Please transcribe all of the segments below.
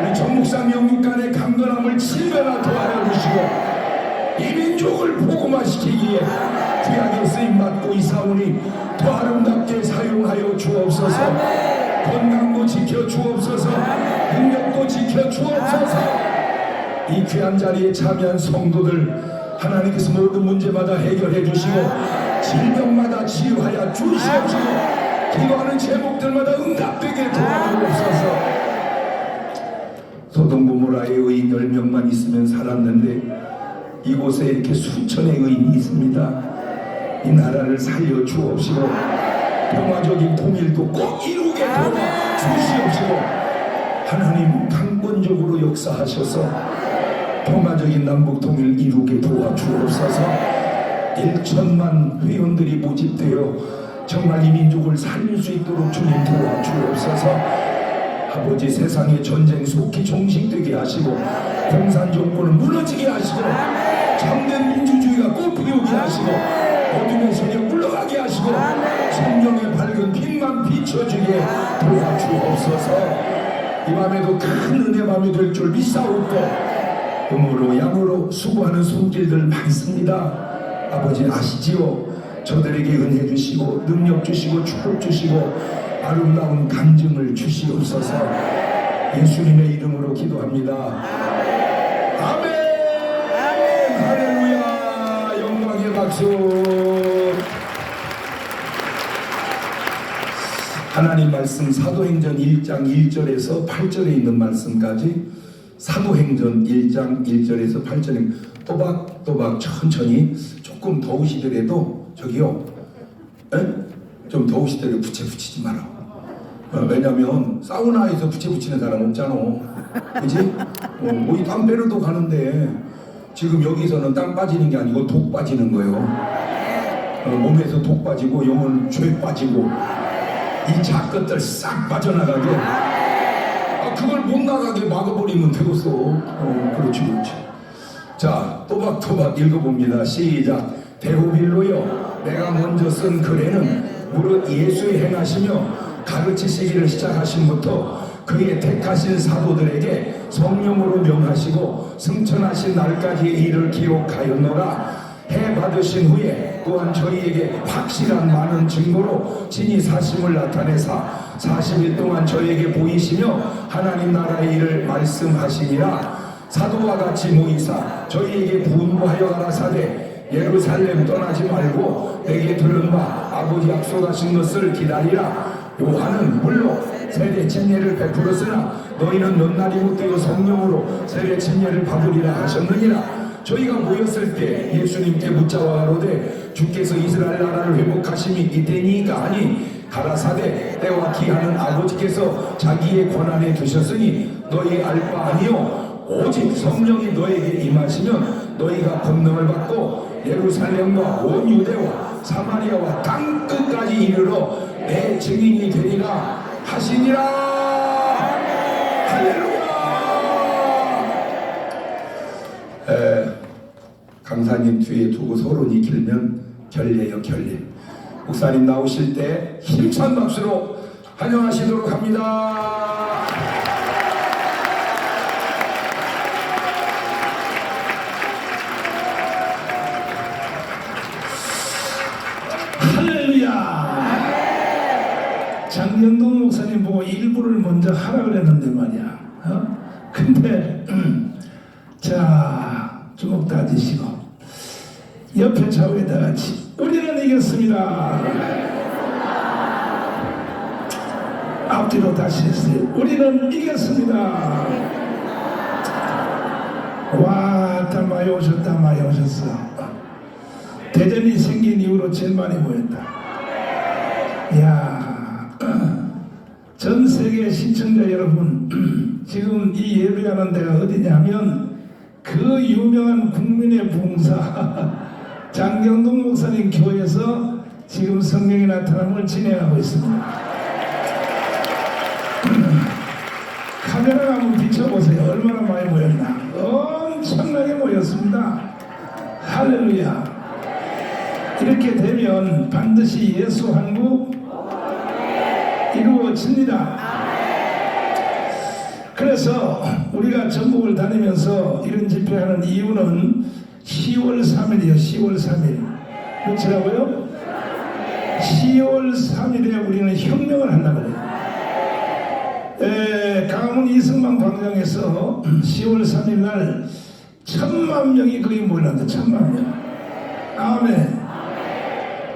우리 정목사 영육간의 강건함을 칠배나 도하여 주시고 이 민족을 복음화시키기에 귀하게 쓰임 받고 이사오니 더 아름답게 사용하여 주옵소서. 건강도 지켜 주옵소서. 능력도 지켜 주옵소서. 이 귀한 자리에 참여한 성도들 하나님께서 모든 문제마다 해결해 주시고 질병마다 치유하여 주시옵시고 기도하는 제목들마다 응답되게 도와주옵소서 소동고모라의 의인 10명만 있으면 살았는데 이곳에 이렇게 수천의 의인이 있습니다. 이 나라를 살려 주옵시고 평화적인 통일도 꼭 이루게 도와 주시옵시고 하나님 강권적으로 역사하셔서 평화적인 남북 통일 이루게 도와 주옵소서. 1천만 회원들이 모집되어 정말 이 민족을 살릴 수 있도록 주님 도와 주옵소서 아버지 세상의 전쟁 속히 종식되게 하시고 공산 정권을 무너지게 하시고 참된 민주주의가 꽃피우게 하시고 어둠의 세력 물러가게 하시고 성령의 밝은 빛만 비춰주게 도와주옵소서. 이 밤에도 큰 은혜 밤이 될 줄 믿사옵고 음으로 양으로 수고하는 손길들 많습니다. 아버지 아시지요? 저들에게 은혜 주시고 능력 주시고 축복 주시고 아름다운 간증을 주시옵소서. 예수님의 이름으로 기도합니다. 아멘. 할렐루야. 영광의 박수. 하나님 말씀 사도행전 1장 1절에서 8절에 있는 말씀까지 사도행전 1장 1절에서 8절에 또박또박 천천히 조금 더우시더라도 저기요 에? 좀 더우시더라도 부채 붙이지 마라. 어, 왜냐면 사우나에서 부채 붙이는 사람 없잖아. 그지? 어, 뭐이 땀 빼러도 가는데 지금 여기서는 땀 빠지는 게 아니고 독 빠지는 거예요. 어, 몸에서 독 빠지고 영혼 죄 빠지고 이 작것들 싹 빠져나가게. 아, 그걸 못 나가게 막아버리면 되겠어. 어, 그렇지 그렇지. 자 또박또박 읽어봅니다. 시작. 데오빌로여 내가 먼저 쓴 글에는 무릇 예수의 행하시며 가르치시기를 시작하신부터 그의 택하신 사도들에게 성령으로 명하시고 승천하신 날까지의 일을 기록하였노라. 해 받으신 후에 또한 저희에게 확실한 많은 증거로 진이 사심을 나타내사 40일 동안 저에게 보이시며 하나님 나라의 일을 말씀하시니라. 사도와 같이 모이사 저희에게 분부하여 가라사대 예루살렘 떠나지 말고 내게 들은 바 아버지 약속하신 것을 기다리라 요한은 물론 세례 침례를 베풀었으나 너희는 넌날이 못되어 성령으로 세례 침례를 받으리라 하셨느니라. 저희가 모였을 때 예수님께 묻자와 가로되 주께서 이스라엘 나라를 회복하심이 이때니까 아니 가라사대 때와 기하는 아버지께서 자기의 권한에 두셨으니 너희 알 바 아니요. 오직 성령이 너에게 임하시면 너희가 권능을 받고 예루살렘과 온 유대와 사마리아와 땅 끝까지 이르러 내 증인이 되리라. 하시니라. 할렐루야. 에, 강사님 뒤에 두고 서론이 길면 결례요 결례. 목사님 나오실 때 힘찬 박수로 환영하시도록 합니다 장영동 목사님 보고 일부를 먼저 하라 그랬는데 말이야. 어? 근데 자 주먹 다지시고 옆에 좌우에 다 같이 우리는 이겼습니다. 앞뒤로 다시 했어요. 우리는 이겼습니다. 와, 다 많이 오셨다, 많이 오셨어. 대전이 생긴 이후로 제일 많이 모였다. 야, 전 세계 시청자 여러분, 지금 이 예배하는 데가 어디냐면 그 유명한 국민의 봉사 장경동 목사님 교회에서 지금 성령의 나타남을 진행하고 있습니다. 카메라 한번 비춰보세요. 얼마나 많이 모였나. 엄청나게 모였습니다. 할렐루야. 이렇게 되면 반드시 예수 한국 이루어집니다. 그래서 우리가 전국을 다니면서 이런 집회하는 이유는 10월 3일이요. 10월 3일. 며칠하고요? 10월 3일에 우리는 혁명을 하려고 그래요. 에, 강원 이승만 광장에서 10월 3일 날 천만 명이 거기 모였는데 천만 명. 아멘.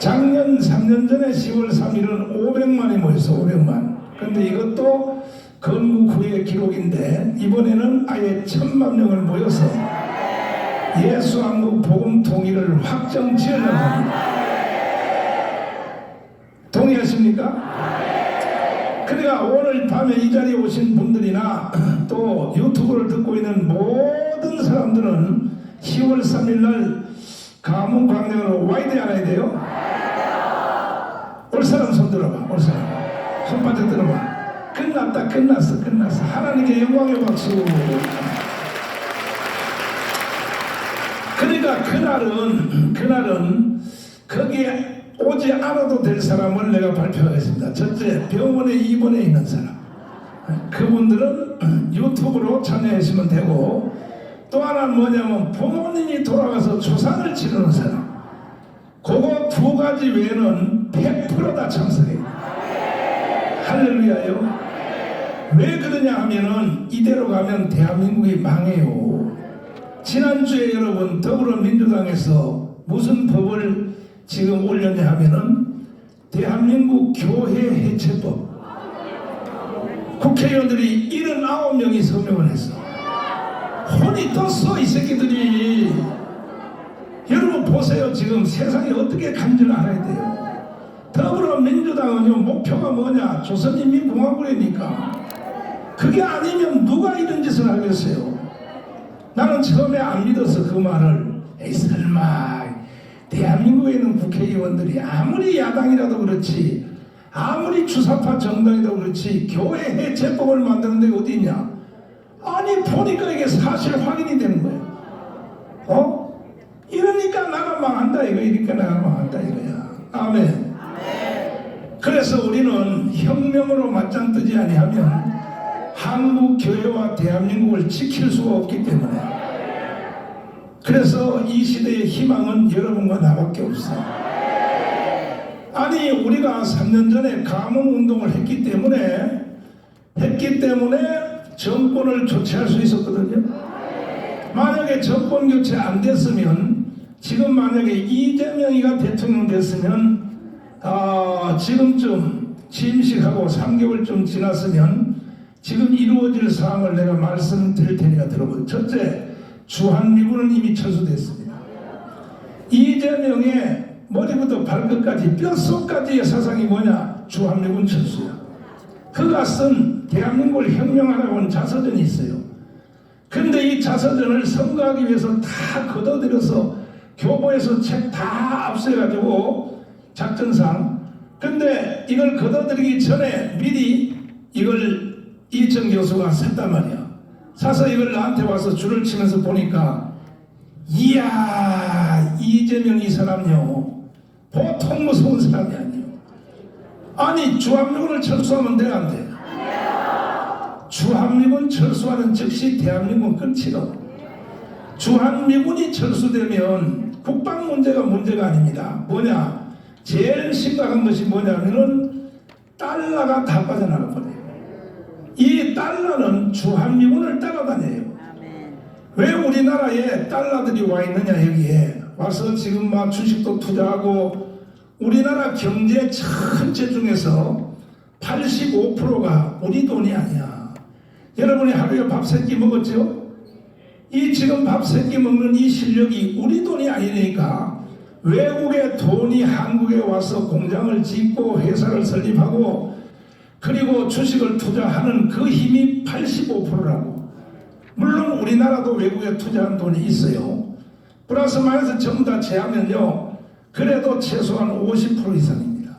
작년 3년 전에 10월 3일은 500만이 모였어 500만. 근데 이것도 건국 후의 기록인데 이번에는 아예 천만 명을 모여서 예수 한국 복음 통일을 확정 지으려고 합니다. 동의하십니까? 그러니까 오늘 밤에 이 자리에 오신 분들이나 또 유튜브를 듣고 있는 모든 사람들은 10월 3일 날 가문 광장으로 와야 돼, 안 와야 돼요? 올 사람 손 들어봐, 올 사람. 손바닥 들어봐. 끝났다, 끝났어, 끝났어. 하나님께 영광의 박수. 그러니까 그날은, 그날은 거기에 오지 않아도 될 사람을 내가 발표하겠습니다. 첫째, 병원에 입원해 있는 사람. 그분들은 유튜브로 참여하시면 되고, 또 하나는 뭐냐면 부모님이 돌아가서 조상을 치르는 사람. 그거 두 가지 외에는 100%다 참석해요. 할렐루야요. 왜 그러냐 하면은 이대로 가면 대한민국이 망해요. 지난주에 여러분 더불어민주당에서 무슨 법을 지금 올렸냐 하면은 대한민국 교회 해체법. 국회의원들이 79명이 서명을 했어. 혼이 떴어 이 새끼들이. 여러분 보세요 지금 세상이 어떻게 간줄 알아야 돼요. 더불어민주당은요 목표가 뭐냐 조선인민공화국이니까 그게 아니면 누가 이런 짓을 하겠어요. 나는 처음에 안 믿어서 그 말을 에이 설마 대한민국에 있는 국회의원들이 아무리 야당이라도 그렇지 아무리 주사파 정당이라도 그렇지 교회 해체법을 만드는 데 어디 있냐? 아니 보니까 이게 사실 확인이 되는 거예요. 어? 이러니까 나가 망한다 이거 이러니까 나가 망한다 이거야. 아멘. 그래서 우리는 혁명으로 맞짱 뜨지 아니하면 한국 교회와 대한민국을 지킬 수가 없기 때문에 그래서 이 시대의 희망은 여러분과 나밖에 없어. 아니 우리가 3년 전에 가뭄 운동을 했기 때문에 했기 때문에 정권을 교체할 수 있었거든요. 만약에 정권 교체 안 됐으면 지금 만약에 이재명이가 대통령 됐으면 아, 지금쯤 침식하고 3개월쯤 지났으면 지금 이루어질 사항을 내가 말씀드릴 테니까 들어보세요. 첫째, 주한미군은 이미 철수됐습니다. 이재명의 머리부터 발끝까지 뼛속까지의 사상이 뭐냐? 주한미군 철수야. 그가 쓴 대한민국을 혁명하라고 하는 자서전이 있어요. 근데 이 자서전을 선거하기 위해서 다 걷어들여서 교보에서 책 다 압수해가지고 작전상 근데 이걸 걷어들이기 전에 미리 이걸 이청 교수가 샀단 말이야. 사서 이걸 나한테 와서 줄을 치면서 보니까 이야 이재명 이 사람요 보통 무서운 사람이 아니에요. 아니 주한미군을 철수하면 돼 안 돼? 주한미군 철수하는 즉시 대한민국은 끝이다. 주한미군이 철수되면 국방 문제가 문제가 아닙니다. 뭐냐? 제일 심각한 것이 뭐냐면은 달러가 다 빠져나가 버려요. 이 달러는 주한미군을 따라다녀요. 왜 우리나라에 달러들이 와 있느냐 여기에 와서 지금 막 주식도 투자하고 우리나라 경제 전체 중에서 85%가 우리 돈이 아니야. 여러분이 하루에 밥 세 끼 먹었죠? 이 지금 밥 세 끼 먹는 이 실력이 우리 돈이 아니니까 외국의 돈이 한국에 와서 공장을 짓고 회사를 설립하고 그리고 주식을 투자하는 그 힘이 85%라고. 물론 우리나라도 외국에 투자한 돈이 있어요. 플러스 마이너스 전부 다 제하면요. 그래도 최소한 50% 이상입니다.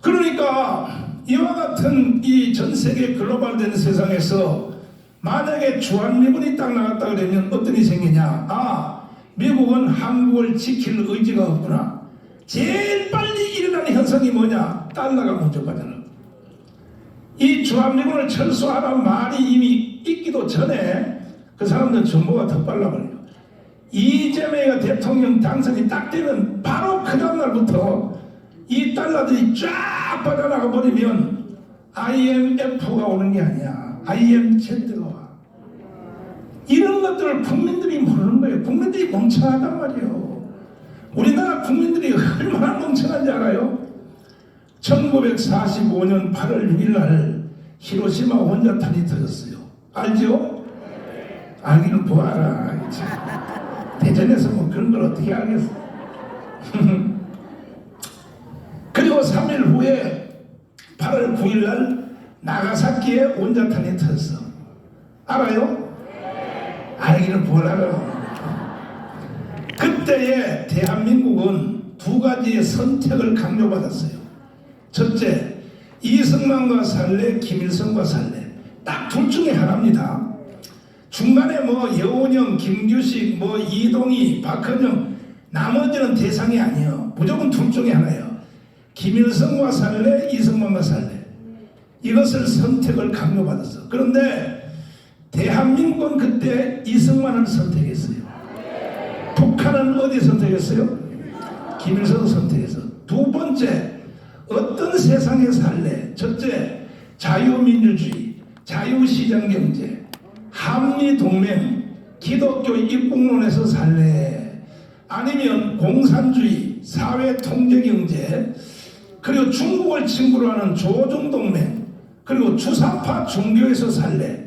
그러니까 이와 같은 이 전 세계 글로벌된 세상에서 만약에 주한미군이 딱 나갔다 그러면 어떤 일이 생기냐? 아, 미국은 한국을 지킬 의지가 없구나. 제일 빨리 일어나는 현상이 뭐냐? 달러가 먼저 빠져나. 이 주한미군을 철수하라는 말이 이미 있기도 전에 그 사람들은 정보가 더 빨라버려요. 이재명이가 대통령 당선이 딱 되면 바로 그 다음날부터 이 달러들이 쫙 빠져나가 버리면 IMF가 오는 게 아니야. IMZ가 와. 이런 것들을 국민들이 모르는 거예요. 국민들이 멍청하단 말이에요. 우리나라 국민들이 얼마나 멍청한지 알아요? 1945년 8월 6일 날 히로시마 원자탄이 터졌어요. 알죠? 알기는 보아라. 대전에서 뭐 그런 걸 어떻게 알겠어? 그리고 3일 후에 8월 9일 날 나가사키에 원자탄이 터졌어. 알아요? 알기는 보아라. 그때에 대한민국은 두 가지의 선택을 강요받았어요. 첫째, 이승만과 살래, 김일성과 살래. 딱 둘 중에 하나입니다. 중간에 뭐 여운형, 김규식, 뭐 이동희, 박헌영 나머지는 대상이 아니에요. 무조건 둘 중에 하나예요. 김일성과 살래, 이승만과 살래. 이것을 선택을 강요받았어. 그런데 대한민국은 그때 이승만을 선택했어요. 북한은 어디 선택했어요? 김일성 선택해서 두 번째 어떤 세상에 살래? 첫째 자유민주주의, 자유 시장경제, 한미동맹, 기독교 입국론에서 살래? 아니면 공산주의, 사회통제경제, 그리고 중국을 친구로 하는 조중동맹, 그리고 주사파 종교에서 살래?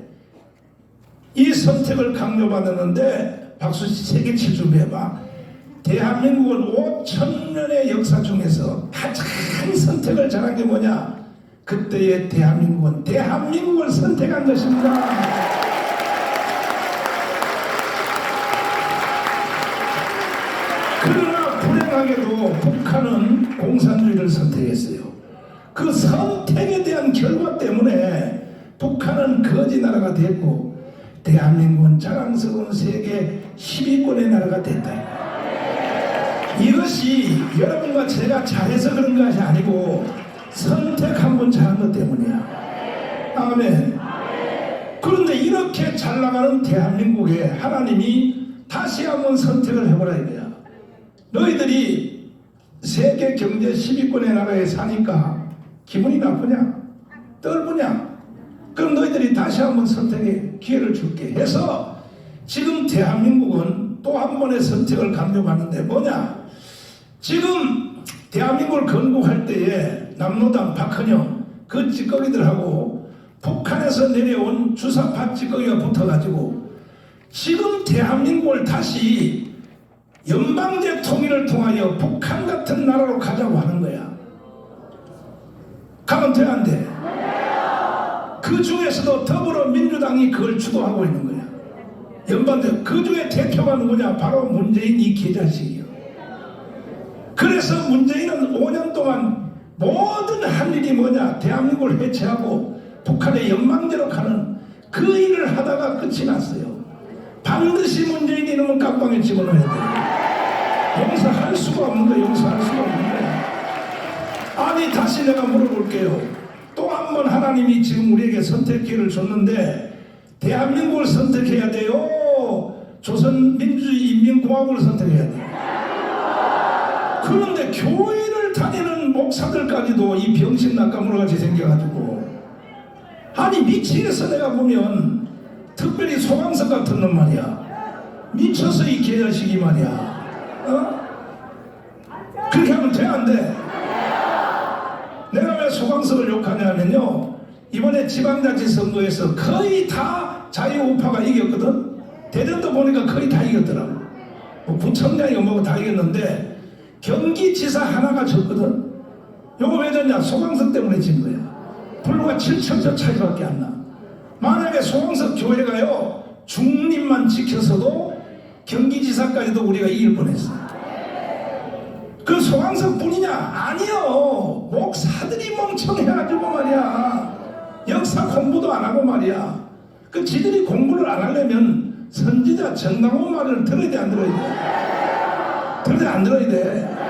이 선택을 강요받았는데 박수 세계 칠좀 해봐. 대한민국은 5천 년의 역사 중에서 가장 선택을 잘한 게 뭐냐? 그때의 대한민국은 대한민국을 선택한 것입니다. 그러나 불행하게도 북한은 공산주의를 선택했어요. 그 선택에 대한 결과 때문에 북한은 거지 나라가 됐고 대한민국은 자랑스러운 세계 10위권의 나라가 됐다. 이것이 여러분과 제가 잘해서 그런 것이 아니고 선택한 분 잘한 것 때문이야. 아멘. 그런데 이렇게 잘 나가는 대한민국에 하나님이 다시 한번 선택을 해보라 이거야. 너희들이 세계 경제 10위권의 나라에 사니까 기분이 나쁘냐? 떨쁘냐? 그럼 너희들이 다시 한번 선택의 기회를 줄게 해서 지금 대한민국은 또 한 번의 선택을 강요받는데 뭐냐? 지금 대한민국을 건국할 때에 남로당 박헌영 그 찌꺼기들하고 북한에서 내려온 주사파 찌꺼기가 붙어가지고 지금 대한민국을 다시 연방제 통일을 통하여 북한 같은 나라로 가자고 하는 거야. 가면 돼, 안 돼? 그 중에서도 더불어민주당이 그걸 주도하고 있는 거야. 연방제, 그 중에 대표가 누구냐? 바로 문재인 이 개자식이요. 그래서 문재인은 5년 동안 모든 할 일이 뭐냐? 대한민국을 해체하고 북한의 연방제로 가는 그 일을 하다가 끝이 났어요. 반드시 문재인이 이놈을 깜빵에 집어넣어야 돼. 용서할 수가 없는 거야. 용서할 수가 없는 거야. 아니 다시 내가 물어볼게요. 또 한 번 하나님이 지금 우리에게 선택 기회를 줬는데 대한민국을 선택해야 돼요. 조선민주주의 인민공화국을 선택해야 돼요. 그런데 다니는 목사들까지도 이 병신 낙가물 같이 생겨가지고. 아니 미치겠어 내가 보면. 특별히 소방서 같은 놈 말이야. 미쳐서 이 개자식이 말이야. 어? 그렇게 하면 돼 안 돼? 내가 왜 소방서를 욕하냐면요. 이번에 지방자치 선거에서 거의 다 자유우파가 이겼거든? 대전도 보니까 거의 다 이겼더라고. 뭐 부청장이 뭐고 다 이겼는데 경기지사 하나가 졌거든 요거 왜 졌냐 소방서 때문에 진 거야 불과 7천저 차이밖에 안 나. 만약에 소방서 교회가요 중립만 지켰어도 경기지사까지도 우리가 이길 뻔했어. 그 소방서 뿐이냐? 아니요. 목사들이 멍청해가지고 말이야. 역사 공부도 안 하고 말이야. 그 지들이 공부를 안 하려면 선지자 정강호 말을 들어야 돼, 안 들어야 돼? 들어야 돼, 안 들어야 돼?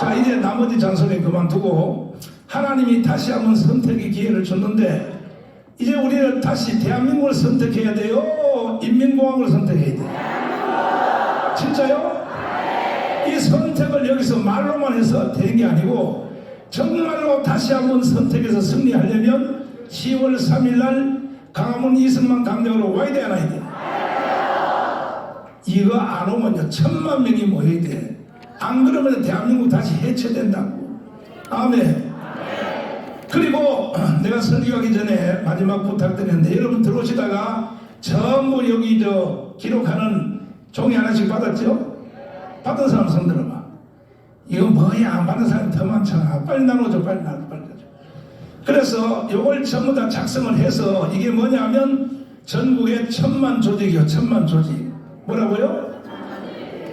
자 이제 나머지 잔소리 그만두고 하나님이 다시 한번 선택의 기회를 줬는데 이제 우리는 다시 대한민국을 선택해야 돼요 인민공화국을 선택해야 돼요 진짜요? 이 선택을 여기서 말로만 해서 되는 게 아니고 정말로 다시 한번 선택해서 승리하려면 10월 3일 날 강화문 이승만 강장으로 와야 돼, 안 와야 돼? 이거 안 오면요, 천만 명이 모여야 돼. 안 그러면 대한민국 다시 해체된다고. 아멘. 그리고 내가 설교하기 전에 마지막 부탁드리는데 여러분 들어오시다가 전부 여기 저 기록하는 종이 하나씩 받았죠? 받은 사람 손 들어봐. 이거 뭐야? 안 받은 사람이 더 많잖아. 빨리 나눠줘, 빨리 나눠, 빨리 나눠줘. 그래서 이걸 전부 다 작성을 해서 이게 뭐냐면 전국에 천만 조직이요, 천만 조직. 뭐라고요?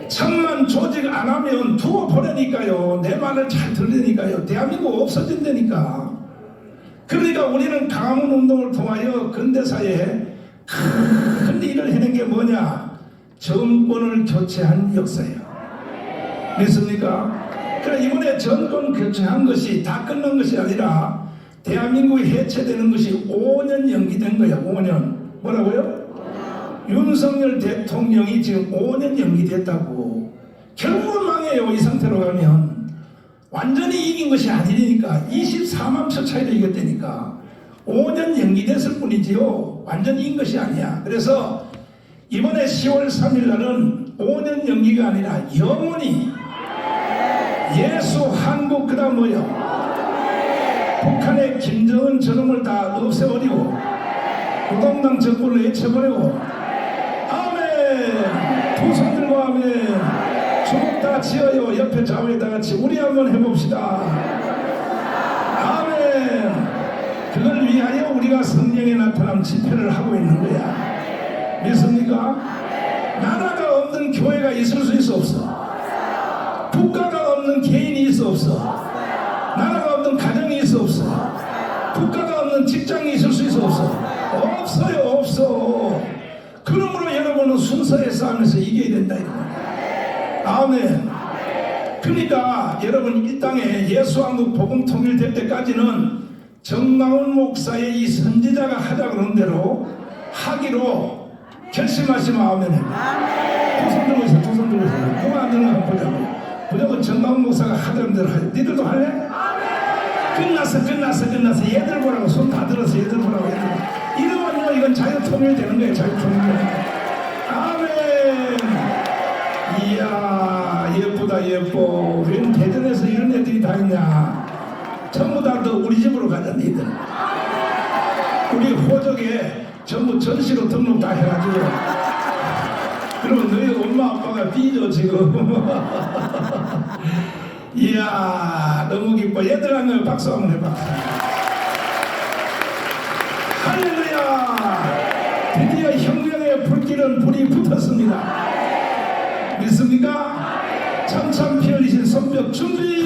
천만 조직 안 하면 두어 보내니까요. 내 말을 잘 들으니까요. 대한민국 없어진다니까. 그러니까 우리는 강화문 운동을 통하여 근대사에 큰 일을 해낸 게 뭐냐? 정권을 교체한 역사예요. 믿습니까? 그래 이번에 정권 교체한 것이 다 끝난 것이 아니라 대한민국이 해체되는 것이 5년 연기된 거야. 5년. 뭐라고요? 윤석열 대통령이 지금 5년 연기됐다고. 결국은 망해요. 이 상태로 가면. 완전히 이긴 것이 아니니까 24만 표 차이로 이겼다니까. 5년 연기됐을 뿐이지요. 완전히 이긴 것이 아니야. 그래서 이번에 10월 3일 날은 5년 연기가 아니라 영원히 예수 한국 그 다음 뭐요? 북한의 김정은 저놈을 다 없애버리고 노동당 정권을 해쳐버리고 아멘! 두 손 들고 아멘 주먹 다 지어요. 옆에 좌우에 다 같이. 우리 한번 해봅시다. 아멘. 그걸 위하여 우리가 성령에 나타난 집회를 하고 있는 거야. 믿습니까? 나라가 없는 교회가 있을 수 있어 없어? 국가가 없는 개인이 있어 없어? 나라가 없는 가정이 있어 없어? 국가가 없는 직장이 있을 수 있어 없어? 없어요 없어. 그러므로 여러분은 순서의 싸움에서 이겨야 된다 이거야 아멘. 그러니까 여러분 이 땅에 예수왕국 복음 통일될 때까지는 정강훈 목사의 이 선지자가 하자 그런 대로 하기로 결심하시면 아멘. 두손 들고 있어, 두손 들고 있어. 누가 안 들고 한번 보자고. 무조건 정강훈 목사가 하자는 대로 해. 니들도 할래? 끝났어, 끝났어, 끝났어. 얘들 보라고 손 다 들었어, 얘들 보라고. 얘들. 이러면요, 이건 자유 통일되는 거예요, 자유 통일. 아멘. 이야 예쁘다 예뻐. 웬 대전에서 이런 애들이 다 있냐? 전부 다 너 우리 집으로 가자 니들. 우리 호적에 전부 전시로 등록 다 해가지고. 그러면 너희 엄마 아빠가 삐져 지금. 이야 너무 기뻐. 얘들 한번 박수 한번 해봐. 할렐루야! 드디어 혁명의 불길은 불이 붙었습니다 믿습니까? 참참 피어리신 손뼉 준비